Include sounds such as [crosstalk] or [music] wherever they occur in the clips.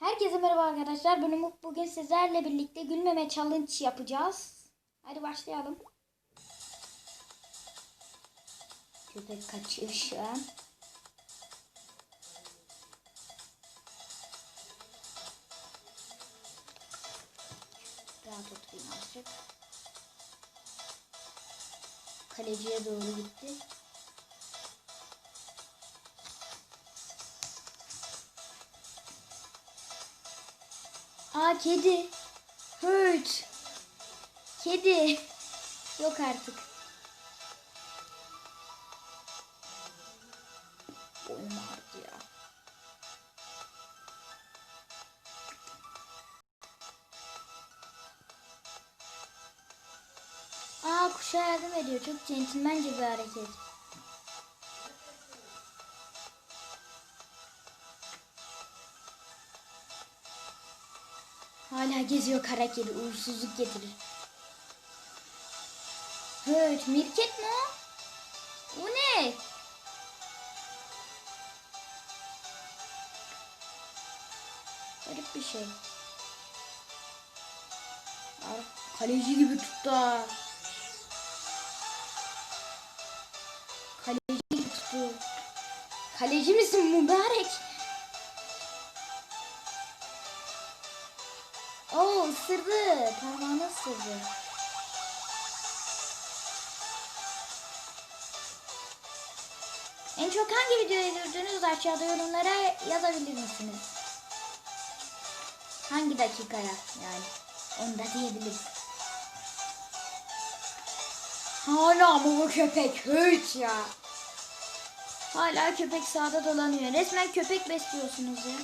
Herkese merhaba arkadaşlar. Ben Umut. Bugün sizlerle birlikte gülmeme challenge yapacağız. Hadi başlayalım. Köpek kaçıyor şu an. Rahat oturayım azıcık. Kaleciye doğru gitti. Aa kedi. Hurt. Kedi. Yok artık. Boynum ya. Aa kuşa yardım ediyor. Çok centilmence bir hareket. Hala geziyor kara kedi. Uğursuzluk getirir. Evet, mirket mi o? Bu ne? Garip bir şey. Kaleci gibi tuttu ha. Kaleci gibi tuttu. Kaleci misin mübarek? Oo ısırdı. Parmağını ısırdı. En çok hangi videoyu gördüğünüz aşağıda yorumlara yazabilir misiniz? Hangi dakikaya yani? Onu da diyebiliriz. Hala mı bu köpek? Hiç ya. Hala köpek sağda dolanıyor. Resmen köpek besliyorsunuz ya.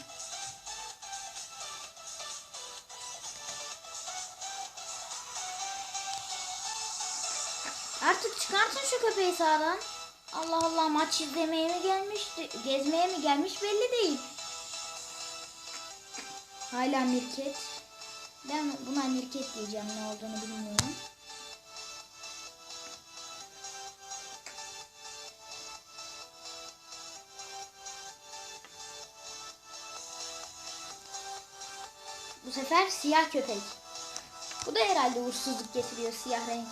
Artık çıkartın şu köpeği sağdan. Allah Allah maç izlemeye mi gelmiş, gezmeye mi gelmiş belli değil. Hala mirket. Ben buna mirket diyeceğim ne olduğunu bilmiyorum. Bu sefer siyah köpek. Bu da herhalde uğursuzluk getiriyor siyah renk.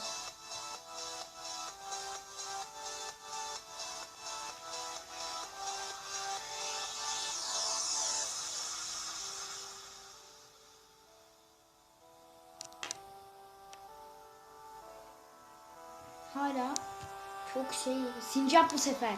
Çok şey sincap bu sefer.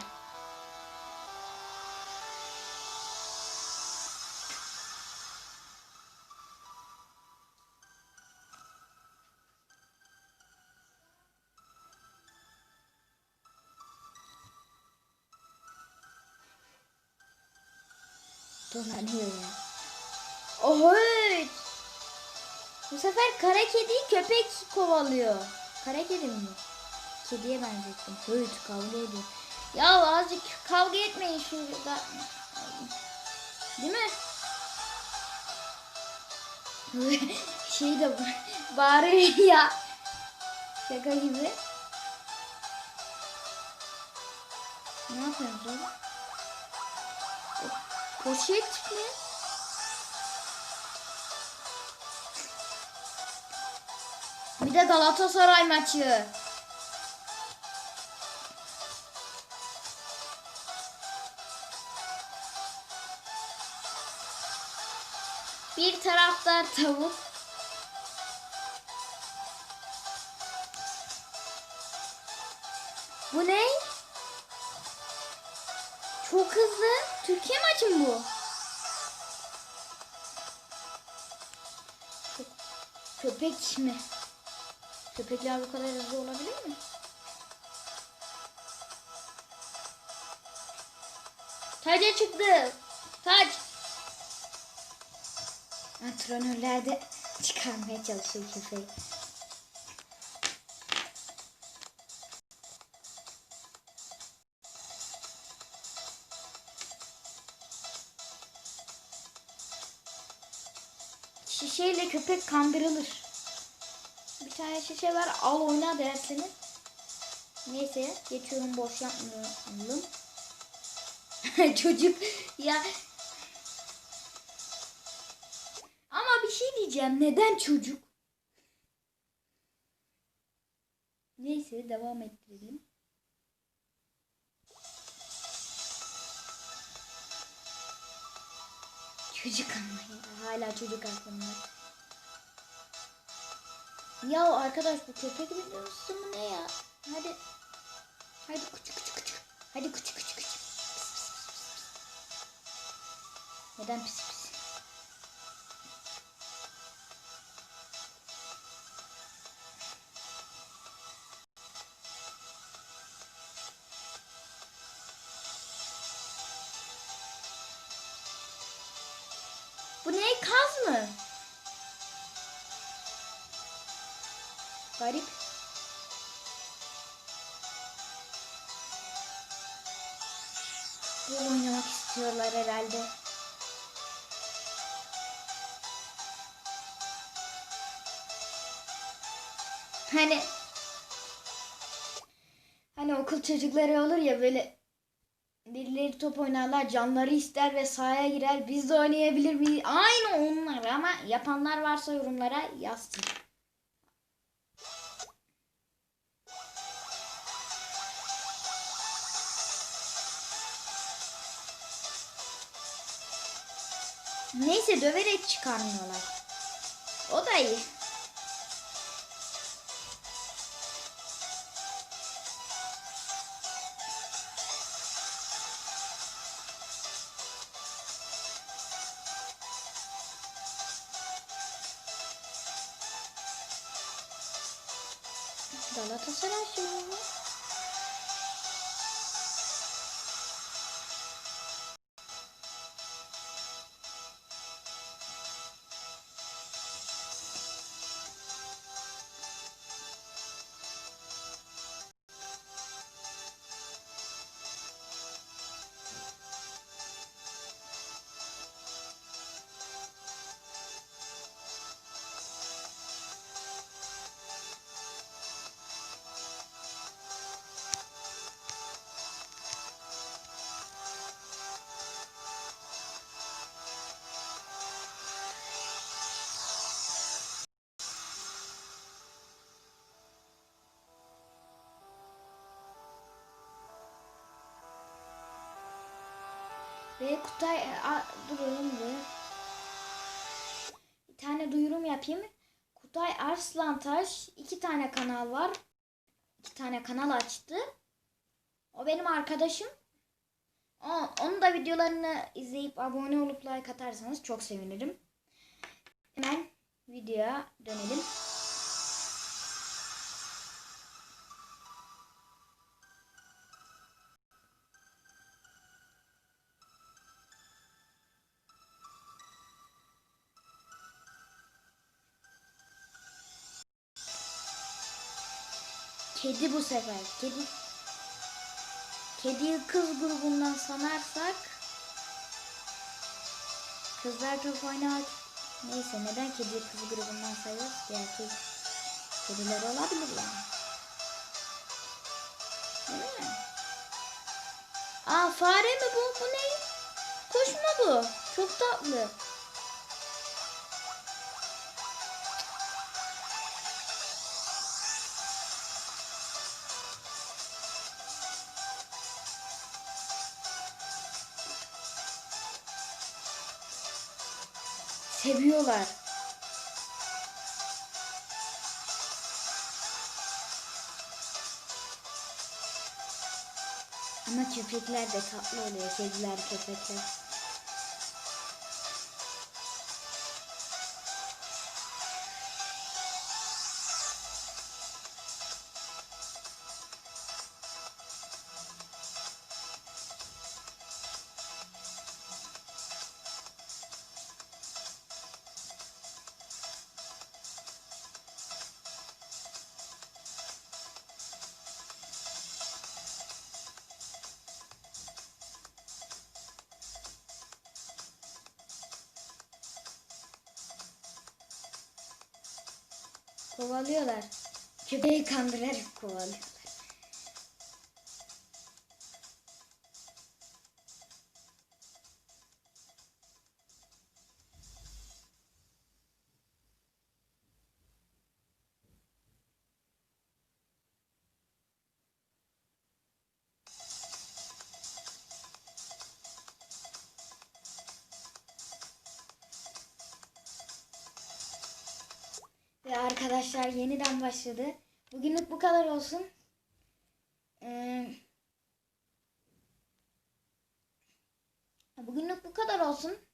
Dolanıyor ya. Ohoy! Bu sefer kara kediyi köpek kovalıyor. Kara kedi mi? Kediye benzettim. Hırt kavga ediyor. Ya azıcık kavga etmeyin şurada. Değil mi? [laughs] şey de bağırıyor [laughs] ya. Şaka gibi. Ne yapıyorsunuz oğlum? Poşet mi? Bir de Galatasaray maçı. Bir taraftar tavuk. Bu ne? Çok hızlı. Türkiye maçı mı bu? Köpek mi? Köpekler bu kadar hızlı olabilir mi? Taca çıktı. Taç. Antrenörler de çıkarmaya çalışıyor köpeği. Şişeyle köpek kandırılır. Bir tane şişe var al oyna derseniz. Neyse geçiyorum boş yapmayalım. [laughs] Çocuk ya diyeceğim. Neden çocuk? Neyse devam ettirelim. Çocuk ama. Hala çocuk aklımda. Ya arkadaş bu köpek videosu mu ne ya? Hadi. Hadi küçük küçük küçük. Hadi küçük küçük küçük. Neden pis pis? Bu ne kaz mı? Garip. Bu oynamak istiyorlar herhalde. Hani hani okul çocukları olur ya böyle birileri top oynarlar canları ister ve sahaya girer biz de oynayabilir miyiz? Aynı onlar ama yapanlar varsa yorumlara yazsın. Neyse döverek çıkarmıyorlar. O da iyi. どんどんらしいう。ね Ve Kutay a, durun bir. Bir tane duyurum yapayım. Kutay Arslantaş iki tane kanal var. İki tane kanal açtı. O benim arkadaşım. O, onun da videolarını izleyip abone olup like atarsanız çok sevinirim. Hemen videoya dönelim. Kedi bu sefer. Kedi Kediyi kız grubundan sanarsak Kızlar top oynar. Neyse neden kediyi kız grubundan sayıyoruz ki erkek kediler olabilir yani. Değil mi? Aa fare mi bu? Bu ne? Kuş mu bu? Çok tatlı. Seviyorlar. Ama köpekler de tatlı oluyor. Kediler, köpekler. Kovalıyorlar. Köpeği kandırarak kovalıyorlar. Ve arkadaşlar yeniden başladı. Bugünlük bu kadar olsun. Ee, bugünlük bu kadar olsun.